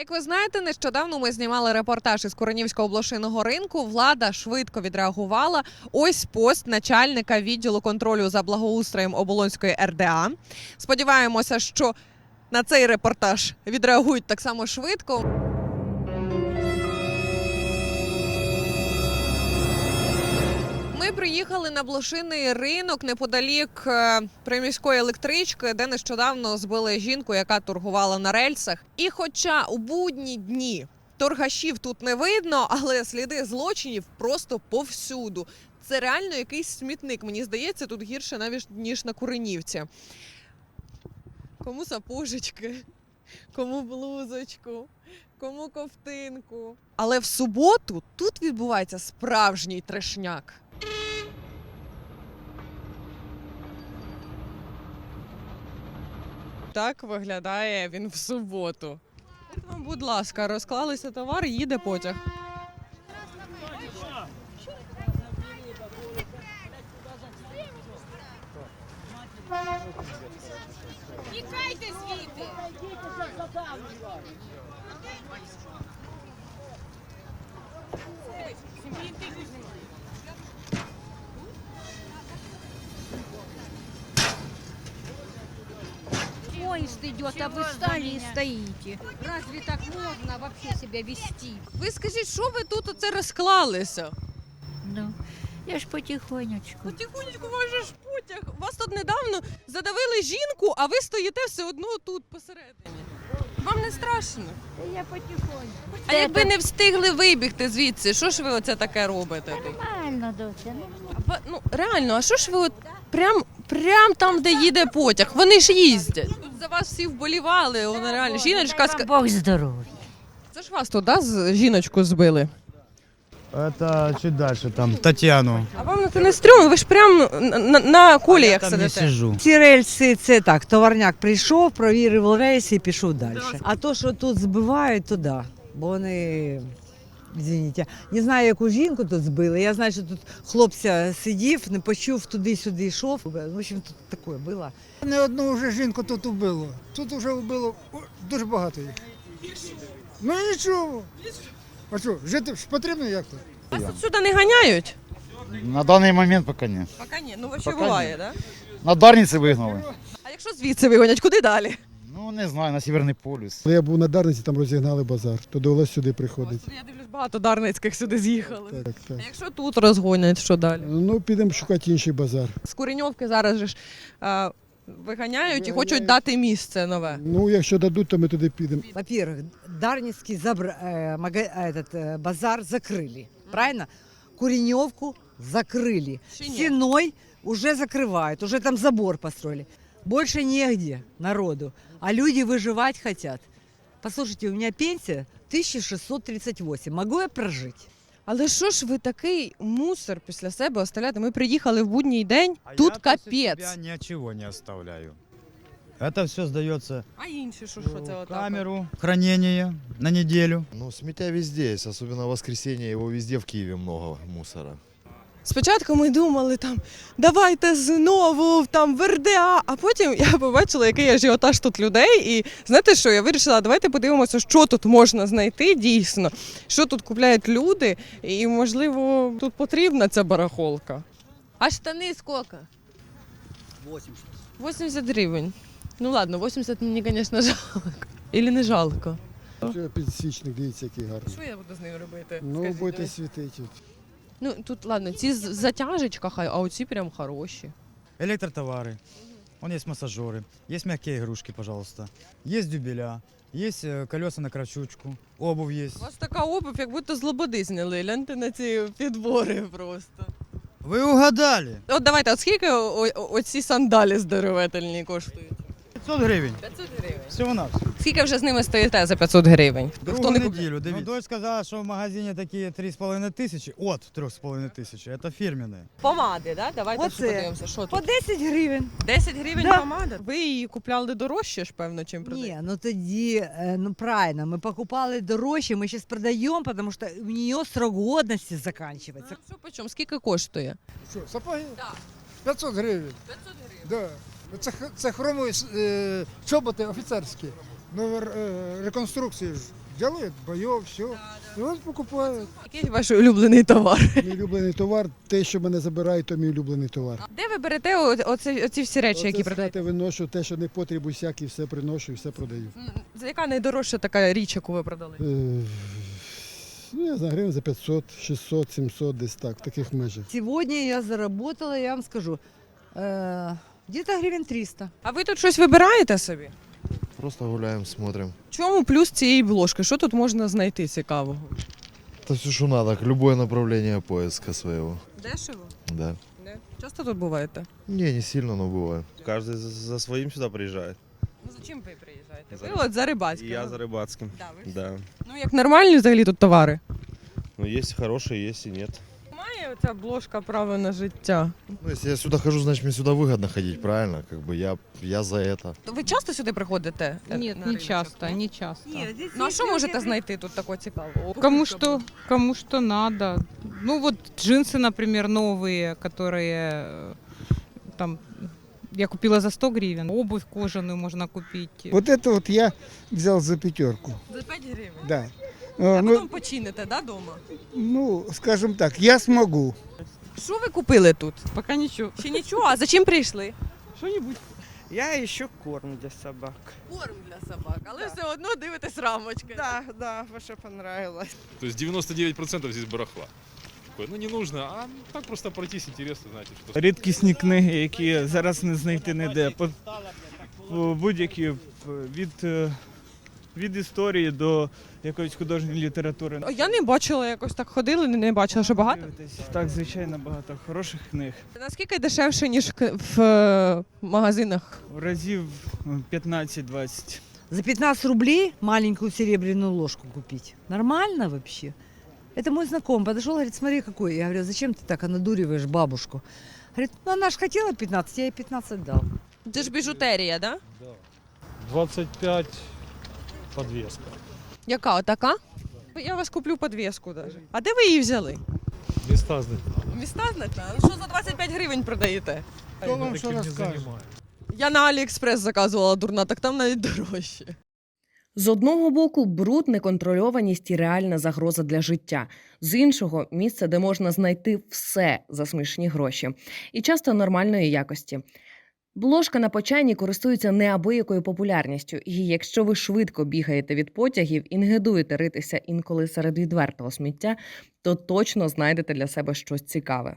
Як ви знаєте, нещодавно ми знімали репортаж із Коронівського блошиного ринку. Влада швидко відреагувала. Ось пост начальника відділу контролю за благоустроєм Оболонської РДА. Сподіваємося, що на цей репортаж відреагують так само швидко. Ми приїхали на блошиний ринок неподалік е, приміської електрички, де нещодавно збили жінку, яка торгувала на рельсах. І хоча у будні дні торгашів тут не видно, але сліди злочинів просто повсюду. Це реально якийсь смітник. Мені здається, тут гірше навіть ніж на Куренівці. Кому сапожечки, кому блузочку, кому ковтинку. Але в суботу тут відбувається справжній трешняк. Так виглядає він в суботу. Вам, будь ласка, розклалися товар, їде потяг. Тікайте звідти! Поезд идет, а вы стали и стоите. Разве так можно вообще себя вести? Ви скажіть, що ви тут оце розклалися? Ну, я ж потихонечку. Потихонечку ваш ж потяг. Вас тут недавно задавили жінку, а ви стоїте все одно тут посередині. Вам не страшно? Я потихонечку. А якби не встигли вибігти звідси, що ж ви оце таке робите тут? Нормально, доця. ну, А Ну реально, а що ж ви от прям, прям там, де їде потяг? Вони ж їздять. Тут за вас всі вболівали. Вона реально жіночка ска... Бог здоров'я. Це ж вас тут, да, з- жіночку збили. Это чуть дальше, там, Татьяну. А вам це не стрьомно? Ви ж прям на, на, на коліях Там не сидите. сижу. Ці рельси це так. Товарняк прийшов, провірив рельси і пішов далі. А то, що тут збивають, то да. Бо вони. Извините, не знаю, яку жінку тут збили. Я знаю, що тут хлопця сидів, не почув, туди-сюди йшов. В общем, тут таке було. Не одну вже жінку тут убило. Тут вже вбило дуже багато їх. Ну нічого. А що, жити ж потрібно як то? Вас тут сюди не ганяють? На даний момент поки ні. Поки ні, ну вообще буває, ні. да? На Дарниці вигнали. А якщо звідси вигонять, куди далі? Ну, не знаю, на Северний полюс. Коли я був на Дарниці, там розігнали базар, то довелося сюди приходити. Я дивлюсь, багато дарницьких сюди з'їхали. Так, так. А якщо тут розгонять, що далі? Ну, підемо шукати інший базар. З Куреньовки зараз же ж а, виганяють і хочуть Виганяють. дати місце нове. Ну, якщо дадуть, то ми туди підемо. Во-первых, Дарницкий забр... э, мага- этот, э, базар закрыли. Правильно? Куреневку закрыли. Ще ні. Стеной уже закрывают, уже там забор построили. Больше негде народу, а люди выживать хотят. Послушайте, у меня пенсия 1638. Могу я прожить? Але що ж ви такий мусор після себе оставляєте? Ми приїхали в будній день, тут капець. Я ничего не оставляю. Это все сдается А інші що, в камеру, хранение на неделю. Ну, сметя везде есть, особенно в воскресенье, его везде в Киеве много мусора. Спочатку ми думали там, давайте знову там в РДА, а потім я побачила, який ажіотаж тут людей. І знаєте що? Я вирішила, давайте подивимося, що тут можна знайти дійсно, що тут купляють люди, і можливо тут потрібна ця барахолка. А штани скільки? 80. 80 гривень. Ну ладно, 80 мені, звісно, жалко. Ілі не жалко. Що дивіться, який гарний. Що я буду з ним робити? Ну, будете світити. Ну тут ладно, ці з затяжечка хай, а оці прям хороші. Электротовары. Вон есть массажеры, есть мягкие игрушки, пожалуйста. Есть дюбеля, есть э, колеса на кравчучку, обувь есть. У вас така обувь, як будто з лободи зняли. Гляньте на ці підбори просто. Вы угадали! От давайте, от скільки о- о- оці сандалі здоровительні коштують? 500 гривень. 500 гривень. Всього на. Скільки вже з ними стоїте за 500 гривень? Хто Другу не неділю, дивіться. Ну, дочь сказала, що в магазині такі 3,5 тисячі, от 3,5 тисячі, це фірменні. Помади, да? Давайте Оце. подивимося, що По тут. 10 гривень. 10 гривень Да. помада? Ви її купляли дорожче ж, певно, чим Ні, ну тоді, е, ну правильно, ми покупали дорожче, ми зараз продаємо, тому що у нее срок годності закінчується. А що по? Скільки коштує? Що, сапоги? Так. 500 гривень. 500 гривень. Да. Це, х- це хромові е, чоботи офіцерські. Ну, е, реконструкції ж делают боев, все. И вот покупают. Який ваш улюблений товар? Мій улюблений товар, те, що мене забирають, то мій улюблений товар. Де ви берете о- оці, оці всі речі, які продаєте? виношу, те, що не потрібу, всякі, все приношу і все продаю. За яка найдорожча така річ, яку ви продали? Е, Ну, я знаю, гривень за 500, 600, 700, десь так, в таких межах. Сегодня я заработала, я вам скажу, э, где-то гривен 300. А ви тут щось вибираєте собі? Просто гуляем, смотрим. Чому плюс цієї бложки? Що тут можна знайти цікавого? Это все, что надо, любое направление поиска своего. Дешево? Да. Часто тут буваєте? Не, не сильно, но бывает. Каждый за, за своим сюда приезжает. Ну за чим ви приїжджаєте? За Ви от за И рибацьким. я за рыбацким. Да, ви Да. Ну як нормальні взагалі тут товари? Ну, есть хорошие, есть и нет. Має оця бложка право на життя. Ну, если я сюда хожу, значит мне сюда выгодно ходить, правильно? Как бы я, я за это. Ви часто сюди приходите? Нет, на не риночок? часто, не часто. Ну а що можете знайти тут такого цікавого? Кому что, кому что надо. Ну вот джинсы, например, новые, которые э, там я купила за 100 гривен. Обувь кожаную можно купить. Вот это вот я взял за пятерку. За 5 гривень. Да. А Э, потім Ну, почините, да, дома? ну, скажем так, я смогу. Що ви купили тут? Пока ничего. Ще нічого, а за чим прийшли? Что-нибудь. Я ищу корм для собак. Корм для собак, але все одно дивитесь рамочки. Да, да, ваше понравилось. То есть 99% здесь барахла. Такое, ну не нужно, а так просто пройтись интересно, знаете, что Рідкісні книги, які зараз не знайти ніде. По, по будь-які е, від, е, від історії до якоїсь художньої літератури. Я не бачила, якось так ходили, не бачила, що багато. Дивитесь. Так, звичайно, багато хороших книг. Наскільки дешевше, ніж в к- в е, магазинах? Разів е, 15-20. За 15 рублей маленькую серебряную ложку купить. Нормально вообще? Это мой знакомый подошел, говорит, смотри какой. Я говорю, зачем ты так надуриваешь бабушку? Говорит, ну она же хотела 15, я ей 15 дал. Це ж біжутерія, да? 25 подвеска. Яка отака? Я вас куплю подвеску даже. А де ви її взяли? Места знать. Міста значно? Що за 25 гривень продаєте? Кто вам что расскажет? Я на Аліекспрес заказувала дурна, так там навіть дорожче. З одного боку, бруд, неконтрольованість і реальна загроза для життя. З іншого місце, де можна знайти все за смішні гроші, і часто нормальної якості. Бложка на почайні користується неабиякою популярністю, і якщо ви швидко бігаєте від потягів і не гидуєте ритися інколи серед відвертого сміття, то точно знайдете для себе щось цікаве.